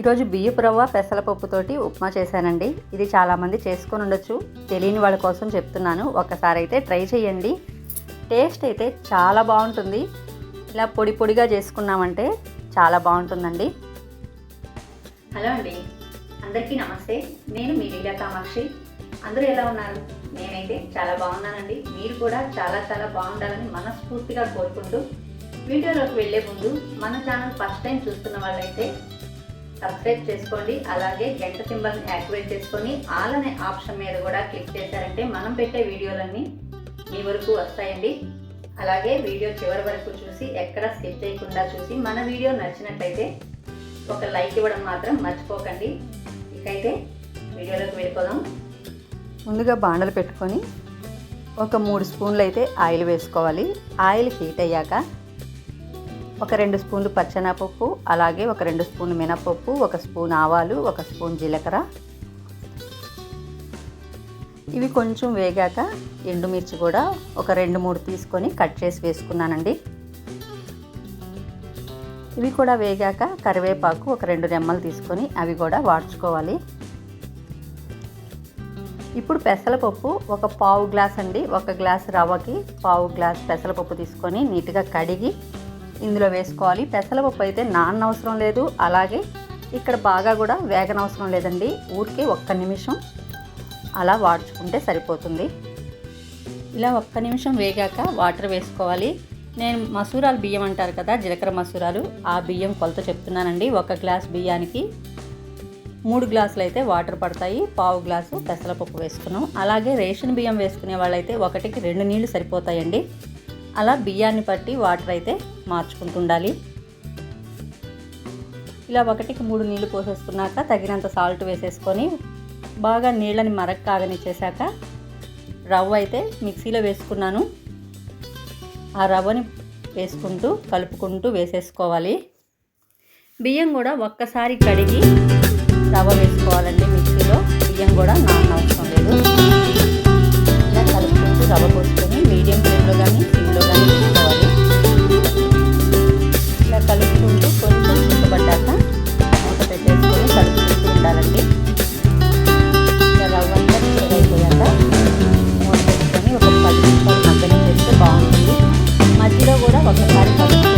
ఈరోజు బియ్యపు రవ్వ పెసరపప్పుతోటి ఉప్మా చేశానండి. ఇది చాలామంది చేసుకొని ఉండొచ్చు. తెలియని వాళ్ళ కోసం చెప్తున్నాను. ఒకసారి అయితే ట్రై చేయండి. టేస్ట్ అయితే చాలా బాగుంటుంది. ఇలా పొడి పొడిగా చేసుకున్నామంటే చాలా బాగుంటుందండి. హలో అండి. అందరికీ నమస్తే. నేను మీ లీలా కామాక్షి. అందరూ ఎలా ఉన్నారు? నేనైతే చాలా బాగున్నానండి. మీరు కూడా చాలా చాలా బాగుండాలని మనస్ఫూర్తిగా కోరుకుంటూ వీడియోలోకి వెళ్ళే ముందు మన ఛానల్ ఫస్ట్ టైం చూస్తున్న వాళ్ళైతే సబ్స్క్రైబ్ చేసుకోండి అలాగే గంట సింబల్ని యాక్టివేట్ చేసుకొని ఆల్ అనే ఆప్షన్ మీద కూడా క్లిక్ చేశారంటే మనం పెట్టే వీడియోలన్నీ మీ వరకు వస్తాయండి. అలాగే వీడియో చివరి వరకు చూసి ఎక్కడ స్కిప్ చేయకుండా చూసి మన వీడియో నచ్చినట్లయితే ఒక లైక్ ఇవ్వడం మాత్రం మర్చిపోకండి. ఇకైతే వీడియోలోకి వెళ్ళిపోదాం. ముందుగా బాండలు పెట్టుకొని ఒక మూడు స్పూన్లు అయితే ఆయిల్ వేసుకోవాలి. ఆయిల్ హీట్ అయ్యాక ఒక రెండు స్పూన్లు పచ్చెనపప్పు అలాగే ఒక రెండు స్పూన్లు మినపప్పు ఒక స్పూన్ ఆవాలు ఒక స్పూన్ జీలకర్ర. ఇవి కొంచెం వేగాక ఎండుమిర్చి కూడా ఒక రెండు మూడు తీసుకొని కట్ చేసి వేసుకున్నానండి. ఇవి కూడా వేగాక కరివేపాకు ఒక రెండు రెమ్మలు తీసుకొని అవి కూడా వాడ్చుకోవాలి. ఇప్పుడు పెసరపప్పు ఒక పావు గ్లాస్ అండి. ఒక గ్లాస్ రవ్వకి పావు గ్లాస్ పెసరపప్పు తీసుకొని నీట్గా కడిగి ఇందులో వేసుకోవాలి. పెసరపప్పు అయితే నాన్న అవసరం లేదు. అలాగే ఇక్కడ బాగా కూడా వేగనవసరం లేదండి. ఊరికే ఒక్క నిమిషం అలా వాడ్చుకుంటే సరిపోతుంది. ఇలా ఒక్క నిమిషం వేగాక వాటర్ వేసుకోవాలి. నేను మసూరాలు బియ్యం అంటారు కదా జీలకర్ర మసూరాలు. ఆ బియ్యం కొలత చెప్తున్నానండి. ఒక గ్లాస్ బియ్యానికి మూడు గ్లాసులు అయితే వాటర్ పడతాయి. పావు గ్లాసు పెసరపప్పు వేసుకున్నాం. అలాగే రేషన్ బియ్యం వేసుకునే వాళ్ళైతే ఒకటికి రెండు నీళ్ళు సరిపోతాయండి. అలా బియ్యాన్ని పట్టి వాటర్ అయితే మార్చుకుంటుండాలి. ఇలా ఒకటికి మూడు నీళ్ళు పోసేసుకున్నాక తగినంత సాల్ట్ వేసేసుకొని బాగా నీళ్ళని మరక్ కాగనిచ్చేసాక రవ్వ అయితే మిక్సీలో వేసుకున్నాను. ఆ రవ్వని వేసుకుంటూ కలుపుకుంటూ వేసేసుకోవాలి. బియ్యం కూడా ఒక్కసారి కడిగి రవ్వ వేసుకోవాలండి మిక్సీలో. బియ్యం కూడా నాన్న logrado bajar.